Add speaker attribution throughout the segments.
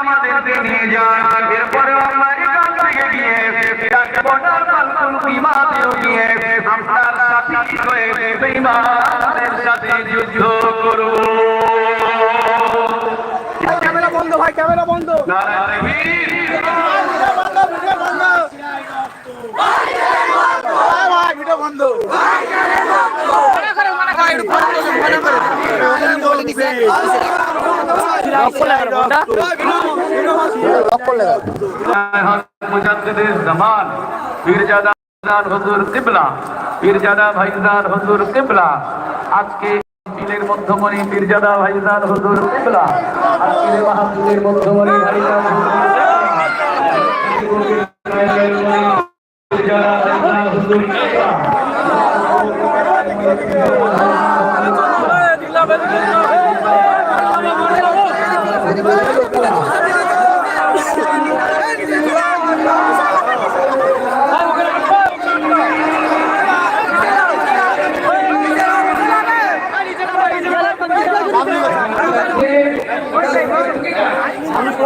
Speaker 1: আমাদেরকে নিয়ে যান। এরপরে আমরা থেকে গিয়ে বর্ডার পালকুল বিমানেও গিয়ে আপনার সাথী হয়ে বেঈমানের সাথে যুদ্ধ করব।
Speaker 2: ক্যামেরা বন্ধ ভাই ক্যামেরা বন্ধ।
Speaker 1: নারায়ণ বীর।
Speaker 2: ভিডিও বন্ধ। ভিডিও বন্ধ ভাই ভাই ভিডিও বন্ধ
Speaker 1: মুজাদ্দিদের জামান পীরজাদা ভাইজান হুজুর কিবলা পীরজাদা ভাইজান হুজুর কিবলা আজকে মাহফিলের মধ্যমণি পীরজাদা ভাইজান হুজুর কিবলা আজকের মাহফিলের মধ্যমণি ভাইজান হুজুর পীরজাদা ভাইজান হুজুর কিবলা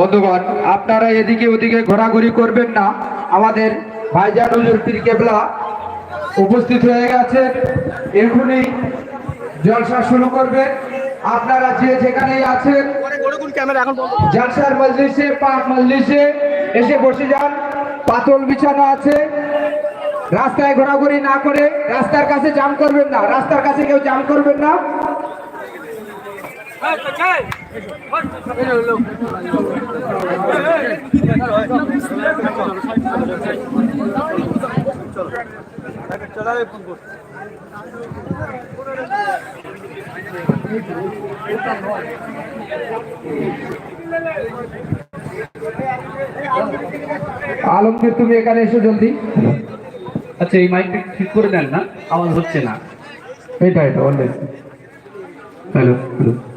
Speaker 3: বন্ধুগণ, আপনারা এদিকে ওদিকে ঘোরাঘুরি করবেন না। আমাদের ভাইজান পীর কেবলা উপস্থিত হয়ে গেছে এখনই জলসা শুরু করবে। আপনারা যে যেখানেই আছেন, জালসার মজলিসে, পাক মজলিসে এসে বসে যান। পাতল বিছানো আছে। রাস্তায় ঘোরাঘুরি না করে রাস্তার কাছে জাম করবেন না। রাস্তার কাছে কেউ জাম করবেন না। আলমগীর তুমি এখানে এসো জলদি।
Speaker 4: আচ্ছা এই মাইকটা ঠিক করে দেন না আওয়াজ হচ্ছে না।
Speaker 3: এটা এটা অলরেডি
Speaker 4: হ্যালো হ্যালো।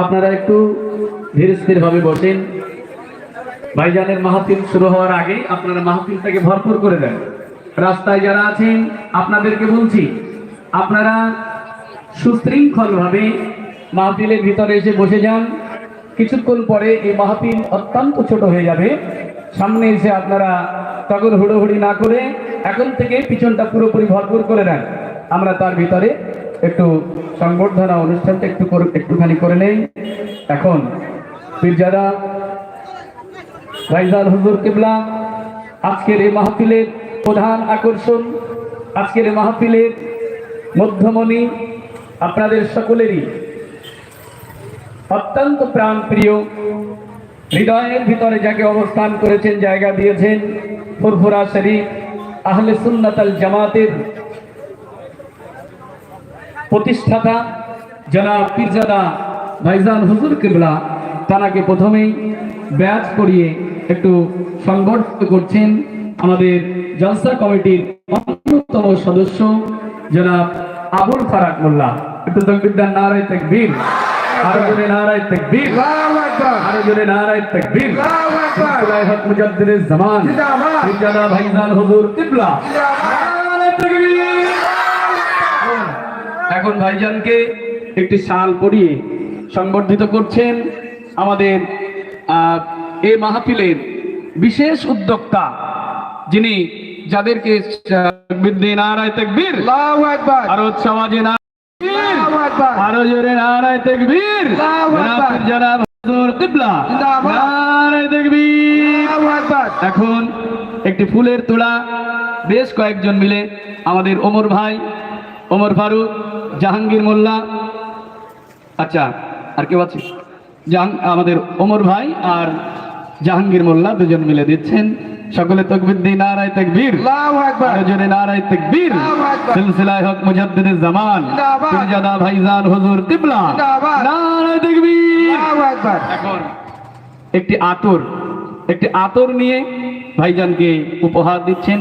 Speaker 4: আপনারা একটু ধীরে স্থির ভাবে বসেন। ভাইজানের মাহাতিল শুরু হওয়ার আগে আপনারা মাহফিলটাকে ভরপুর করে দেন। রাস্তায় যারা আছেন, আপনাদেরকে বলছি, আপনারা সুশৃঙ্খল ভাবে মাহফিলের ভিতরে এসে বসে যান। কিছুক্ষণ পরে এই মাহফিল অত্যন্ত ছোট হয়ে যাবে। সামনে এসে আপনারা তখন হুড়োহুড়ি না করে এখন থেকে পিছনটা পুরোপুরি ভরপুর করে নেন আমরা তার ভিতরে একটু সংবর্ধনা অনুষ্ঠানটা একটু একটুখানি করে নেই। এখন পীরজাদা রাইজাল হুজুর কিবলা, আজকের এই মাহফিলের প্রধান আকর্ষণ, আজকের এই মাহফিলের মধ্যমণি আপনাদের সকলেরই অত্যন্ত প্রাণপ্রিয়, হৃদয়ের ভিতরে যাকে অবস্থান করেছেন, জায়গা দিয়েছেন ফুরফুরা শরীফ, আহলে সুন্নাতাল জামাতের প্রতিষ্ঠাতা যারা পীরজাদা ভাইজান হুজুর কিবলা তানাকে প্রথমেই ব্যাচ করিয়ে একটু সংবর্ধিত করছেন আমাদের জলসা কমিটির অন্যতম সদস্য যারা আবুল ফারাক মোল্লা। একটু তকবিদ্যার নারায় তাকবীর। আরও জোরে নারায় তাকবীর। আরও জোরে নারায় তাকবীর। সিলসিলায়ে হক মুজাদ্দিদের জামান। ভাইজান হুজুর কিবলা। এখন ভাইজানকে একটি শাল পরিয়ে সংবর্ধিত করছেন আমাদের এই মাহফিলের বিশেষ উদ্যোক্তা যিনি যাদেরকে নারায় তেকবীর আরও সমাজে আরও জোরে নারায় তেকবীর জনাব কিবলা নারায় এখন একটি ফুলের তোড়া বেশ কয়েকজন মিলে আমাদের ওমর ভাই ওমর ফারুক জাহাঙ্গীর মোল্লা। আচ্ছা আর কেউ আছে? জাহাং আমাদের ওমর ভাই আর জাহাঙ্গীর মোল্লা দুজন মিলে দিচ্ছেন। সকলে তকবির দিন নারায় তকবীর। জোরে নারায় তকবীর। সিলসিলায়ে হক মুজাদ্দিদে জামান। পীরজাদা ভাইজান হুজুর কিবলা। নারায় তকবীর। এখন একটি আতর একটি আতর নিয়ে ভাইজানকে উপহার দিচ্ছেন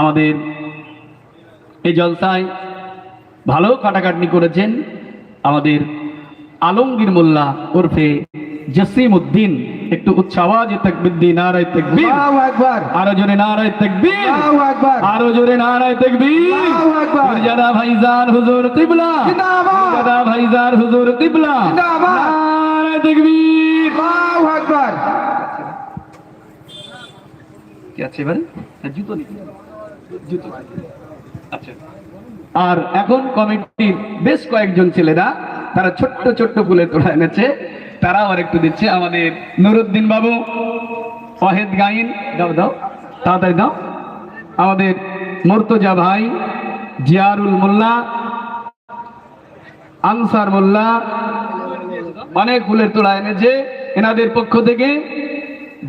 Speaker 4: আমাদের এই জলসায়। ভালো কাটাকাটনি করেছেন আমাদের আলমগীর মোল্লা ওরফে জসিম উদ্দিন একটু উচ্চাওয়াজে তকবির দি নারায় তকবীর।
Speaker 3: আল্লাহু আকবার।
Speaker 4: আরও জোরে নারায় তকবীর।
Speaker 3: আল্লাহু আকবার।
Speaker 4: আরও জোরে নারায় তকবীর।
Speaker 3: আল্লাহু আকবার।
Speaker 4: মির্জাদা ভাইজান হুজুর কিবলা।
Speaker 3: জিন্দাবাদ।
Speaker 4: মির্জাদা ভাইজান হুজুর কিবলা।
Speaker 3: জিন্দাবাদ।
Speaker 4: নারায় তকবীর।
Speaker 3: আল্লাহু আকবার।
Speaker 4: কি আছে এবারে? না, জুতো হবে। জুতো। আচ্ছা। আর এখন কমিটির বেশ কয়েকজন ছেলেরা, তারা ছোট্ট ছোট্ট ফুলের তোড়া এনেছে। তারাও আর একটু দিচ্ছে। আমাদের নুরুদ্দিন বাবু, অহেদ গাইন, দাও দাও, তাড়াতাড়ি দাও। আমাদের মুর্তজা ভাই, জিয়ারুল মোল্লা, আনসার মোল্লা, অনেক ফুলের তোড়া এনেছে। এনাদের পক্ষ থেকে,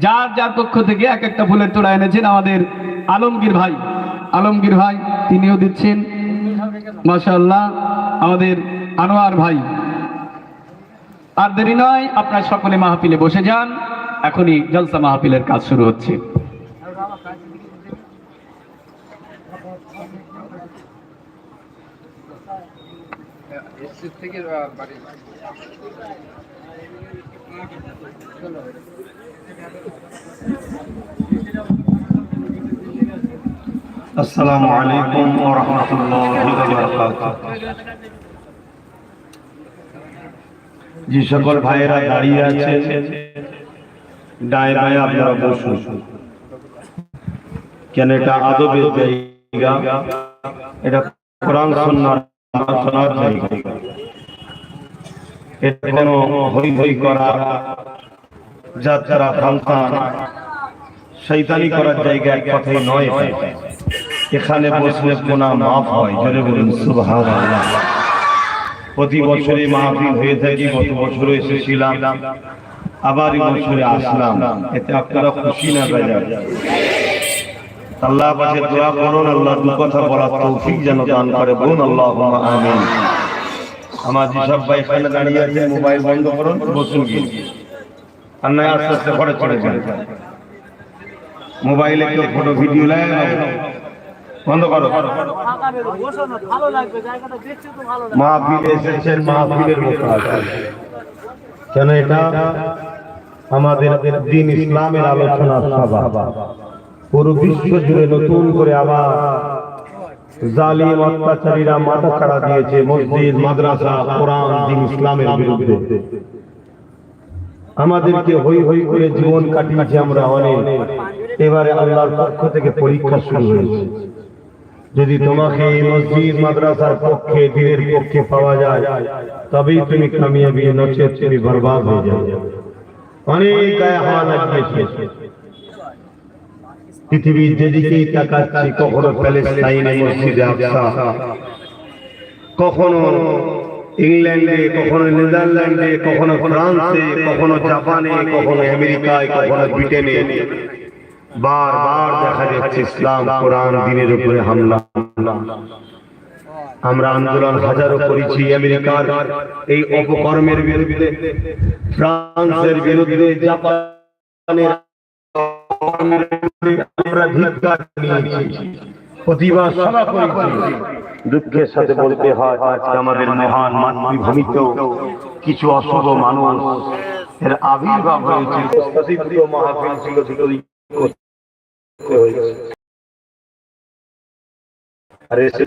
Speaker 4: যার যার পক্ষ থেকে এক একটা ফুলের তোড়া এনেছেন। আমাদের আলমগীর ভাই আলমগীর ভাই, তিনিও দিচ্ছেন। মাশাআল্লাহ, আমাদের আনোয়ার ভাই। আর দেরি নয়, আপনার সকলে মাহফিলে বসে যান। এখনই জলসা মাহফিলের কাজ শুরু হচ্ছে।
Speaker 5: আসসালামু আলাইকুম ওয়া রাহমাতুল্লাহি ওয়া বারাকাতুহু। যে সকল ভাইয়েরা দাঁড়িয়ে আছেন। ডায়ে আপনারা বসুন। কেন এটা আদবের জায়গা? এটা কোরআন আলোচনার জায়গা। এটা কোনো হই হই করা যাত্রা ফাংশন শৈতানি করার জায়গা এক কথাই নয়। এখানে বসলে গুনাহ মাফ হয়, জোরে বলুন, সুবহানাল্লাহ। প্রতি বছরে মাহফিল হয়ে থাকি, গত বছর এসেছিলাম, আবার এই বছরে আসলাম। এতে আপনারা খুশি না বেজা আল্লাহ পাশে দোয়া করুন আল্লাহ দু কথা বলার তৌফিক যেন দান করে, বলুন আল্লাহ আমিন। আমার যেসব ভাই এখানে দাঁড়িয়ে আছে, মোবাইল বন্ধ করুন, বসুন গিয়ে। আর নয়, আস্তে আস্তে ঘরে চলে যান। মোবাইলে কেউ ফটো ভিডিও লাগে বন্ধ করো। কেন এটা? আমাদের দিন ইসলামের আলোচনা সভা। পুরো বিশ্ব জুড়ে নতুন করে আবার জালিম অত্যাচারীরা মাথা ছাড়া দিয়েছে মসজিদ, মাদ্রাসা, কোরআন, দিন ইসলামের বিরুদ্ধে। আমাদেরকে হই হই করে জীবন কাটিয়েছি আমরা অনেক। এবারে আল্লাহর পক্ষ থেকে পরীক্ষা শুরু হয়েছে। যদি তোমাকে এই মসজিদ মাদ্রাসার পক্ষে দিনের পক্ষে পাওয়া যায় তবেই তুমি কামিয়াবি নচেত তুমি বরবাদ হয়ে যাবে অনেক গায়ে হাওয়া লাগিয়েছে পৃথিবীর যেদিকেই তাকাচ্ছি কখনো প্যালেস্টাইনে মসজিদে আকসা কখনো ইংল্যান্ডে কখনো নেদারল্যান্ডে কখনো ফ্রান্সে কখনো জাপানে কখনো আমেরিকায় কখনো ব্রিটেনে দেখা যাচ্ছে ইসলাম, কোরআন, দিনের উপরে হামলা। আমরা আন্দোলন হাজারো করেছি আমেরিকার এই অপকর্মের বিরুদ্ধে, ফ্রান্সের বিরুদ্ধে, জাপানের দুঃখের সাথে বলতে হয় আমাদের মহান মাতৃভূমিতে কিছু অশুভ মানুষ এর আবির্ভাব হয়েছে। আর এসে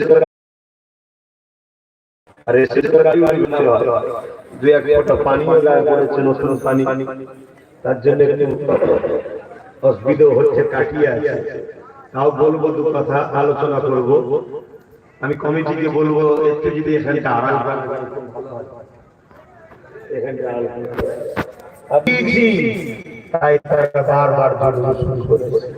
Speaker 5: আর এসে গাড়ি বাড়ি করতে এক ফোঁটা পানিও গায়ে পড়েছে নতুন পানি। তার জন্য একটু অসুবিধা হচ্ছে কাটিয়ে আছে। তাও বলব দু কথা আলোচনা করব। আমি কমিটিকে বলব একটু যদি এখানটা আড়াল। এখানটা আড়াল
Speaker 6: তাই তারা বারবার শুরু করেছে।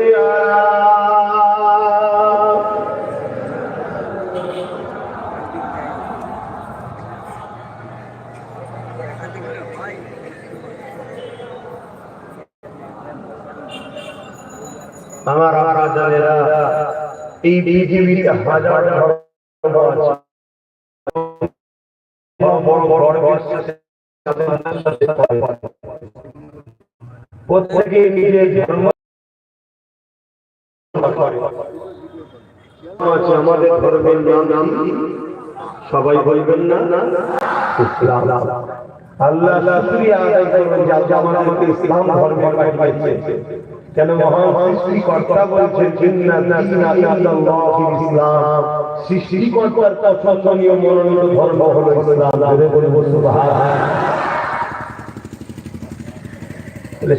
Speaker 6: ভাইজানেরা এই পৃথিবীতে হাজার ধর্ম আমাদের ধর্মের নাম সবাই বলবেন না আল্লাহ শুক্রিয়া আদায় যে আমার ইসলাম ধর্মে পাঠিয়েছে কেন মহান সৃষ্টিকর্তা বলছেন জিন্নাতুল্লাহিল ইসলাম। সৃষ্টিকর্তার পছন্দনীয় মনোনীত ধর্ম হলো ইসলাম। জোরে বলব সুবহানাল্লাহ।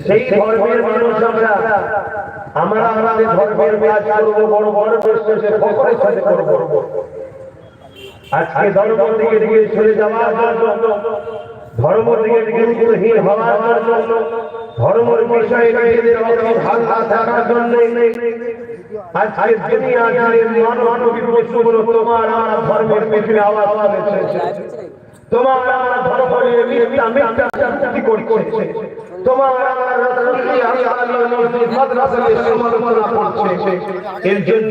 Speaker 6: সেই ধর্মের মানুষ আমরা আমরা আমাদের ধর্মের কাজ করব বড় বড় সাথে করব। আজকে ধর্ম থেকে চলে যাওয়ার জন্য ধর্ম থেকে হওয়ার জন্য, ধর্মের বিষয়ে নিজেদের অতি ভালো থাকার জন্য আজকে দুনিয়া জুড়ে মানব পশুগুলো তোমার আমার ধর্মের পেছনে আওয়াজ তুলেছে। তোমার আমার ধর্ম করছে। তোমার আমার এর জন্য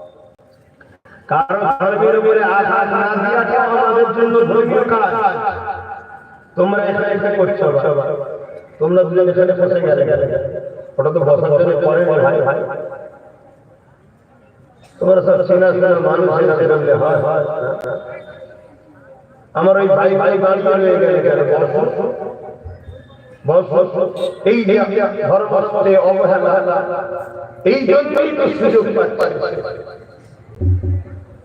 Speaker 6: কারণ ধর্মের উপরে আঘাত না দেওয়াটা আমাদের জন্য ধর্মীয় কাজ। তোমরা এখানে এখানে করছ তোমরা দুজন এখানে ফসে গেলে। ওটা তো বসার জন্য করে ভাই ভাই তোমরা সব চেনা চেনা মানুষ এখানে বললে হয়। আমার ওই ভাই ভাই ভাই ভাই হয়ে গেলে গেলে এই যে ধর্মে অবহেলা, এই জন্যই তো সুযোগ পাচ্ছে।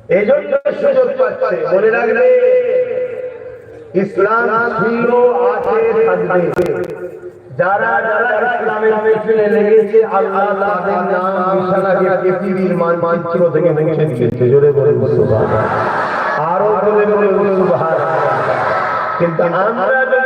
Speaker 6: এই জন্য সুযোগ পাচ্ছে। মনে রাখবে, ইসলাম ছিল, আছে, থাকবে। যারা যারা ইসলামের পেছনে লেগেছে, আল্লাহ তাদের নাম নিশানাকে পৃথিবীর মানচিত্র থেকে মুছে দিয়েছে। জোরে বলে সুবহানাল্লাহ। আরও বলে বলে সুবহানাল্লাহ। কিন্তু আমরা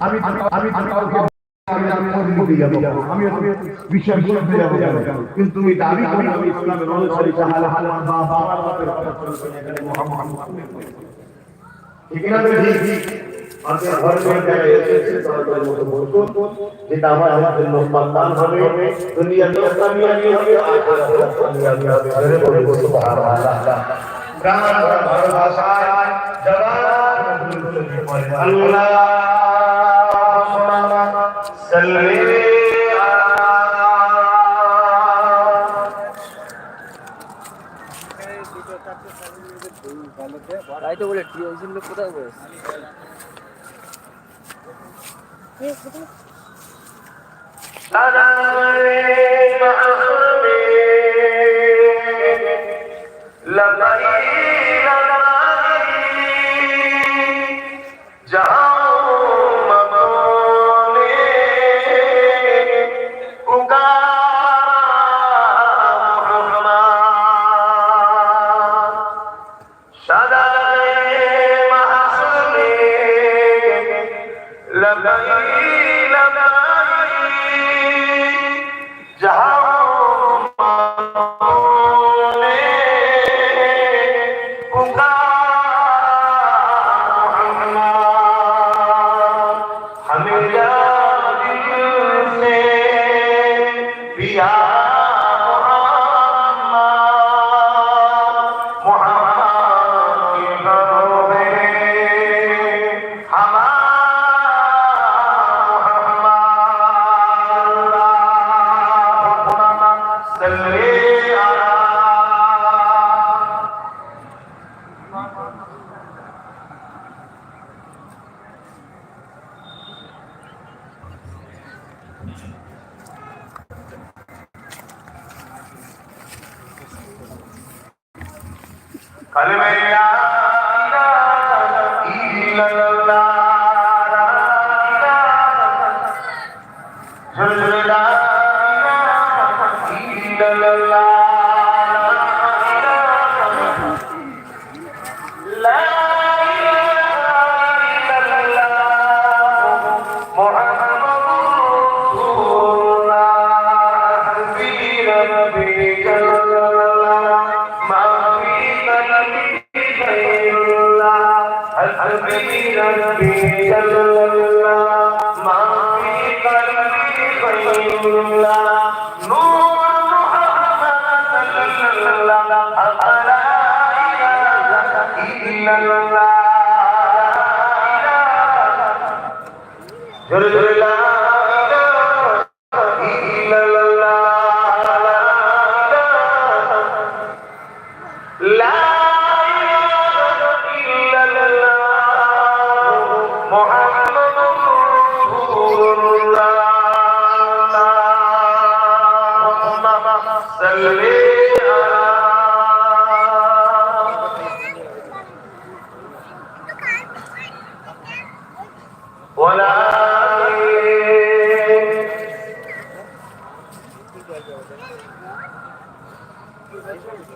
Speaker 6: আমি
Speaker 5: আমি আমি আমি বিশ্বাস করতে যাব কিন্তু তুমি দাবি করি আমি ইসলামের অনুসারী তাহলে হালে বা বাবার বাপের কথা
Speaker 6: ঠিক না ঠিক আজকে ধর্মের যারা এসেছে তাদের মতো বলতো যেটা আমার আমার জন্য হবে দুনিয়া নিয়ে হবে আখিরাতে হবে ধরে বলে সুবহানাল্লাহ প্রাণ ভরা ভালোবাসায় জবান আল্লাহ সাল্লি
Speaker 2: কোথায় বসে
Speaker 6: জাহান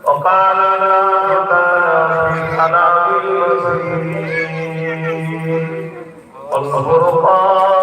Speaker 6: وقال الله تعالى في كلام المسلمين والفرقان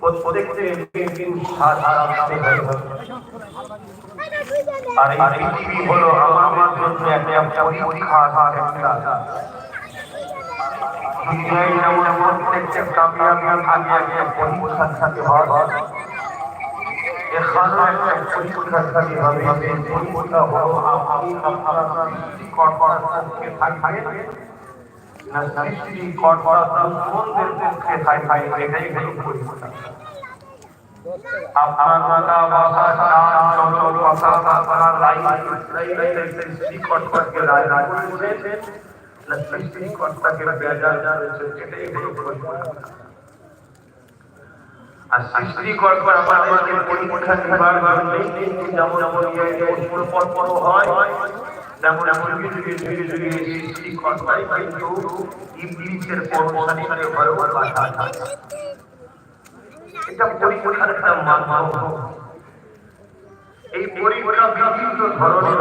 Speaker 6: প্রত্যেকটি আপনি আপনার সৃষ্টিকর্তার থাকে। আর সৃষ্টিকর্তা আমাদেরকে পরীক্ষা নেবার যেমন হয় তেমন এমন যুগে যুগে যুগে সৃষ্টিকর্তাই কিন্তু ইবলিসের পরশানিতে ভয় বাধা থাকে এটা পরীক্ষার একটা মাধ্যম এই পরীক্ষা বিভিন্ন ধরনের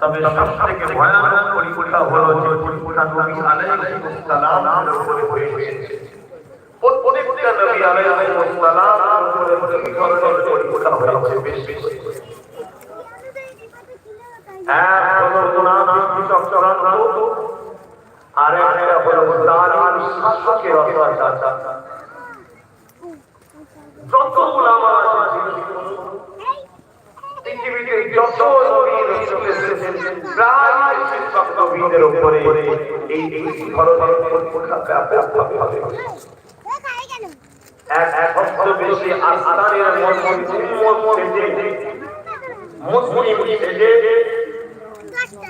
Speaker 6: তবে সব থেকে ভয়ানক পরীক্ষা হলো যে পরীক্ষা নবী আলাইহিস সালামের উপরে হয়েছে প্রত্যেকটা নবী আলাইহিস সালামের উপরে পরীক্ষা হয়েছে বেশ বেশ এক হলো মুনাফিক চক্রান্ত আর একটা হলো জালিম শাসকের অত্যাচার যত উলামা পৃথিবীতে যত নবী রাসূল এসেছেন প্রায় শিক্ষক নবীদের উপরে এই এই ধরনের পরীক্ষা ব্যাপকভাবে হবে এক এক হস্ত বেশি আস্তানের মধ্যে উম্মত মুসলিম সেজে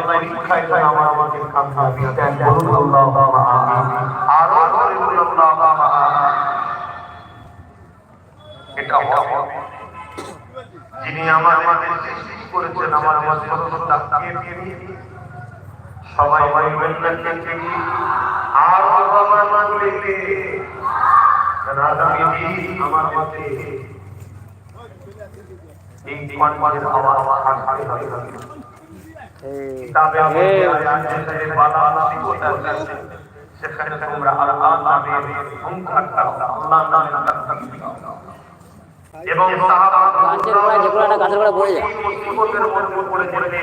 Speaker 6: পরীক্ষায় আমার
Speaker 5: যিনি আমাদের সৃষ্টি করেছেন আমার আমার সবাই বলবেন না কে? কি? আর বাবা মানলে কে? রাজা বিধি আমাদেরকে এই কণ্ঠের আওয়াজ আসতে হবে। কিতাবের মধ্যে আছে যে বালা শিকতা আছে। সেখানে তোমরা আর আল্লাহর সংখ্যা আল্লাহ নামে তাকবীর এবং সাহাবা
Speaker 2: গাছের গোড়ায় একটা গাছের গোড়ায় পড়ে যায়।
Speaker 5: মুসিবতের মধ্যে পড়ে যেতে।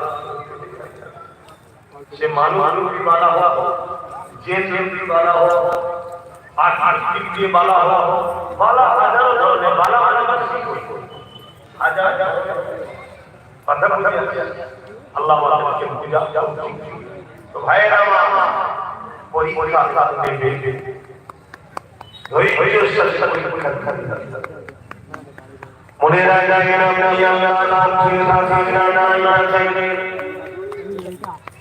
Speaker 5: মধ্যে এরকম সবচেয়ে গ্রামে বালা সে মানুষ মানুষ বালা হওয়া যে যে বালা হওয়া আর আর দিয়ে বালা হওয়া বালা হাজারো ধরনের বালা বালা হাজার কথা বুঝে আল্লাহ আমাদেরকে বুঝা যাও তো ভাইয়েরা আমার পরীক্ষা দেবে ধৈর্য সাথে পরীক্ষা দিতে মনে রাখবেন আপনি আল্লাহ তাআলা থাকেন না না থাকেন এটা সসবন নতুন সৃষ্টিদার কর্ম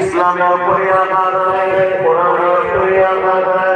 Speaker 5: ইসলামের উপরে আঘাত কোরআনের উপরে আঘাত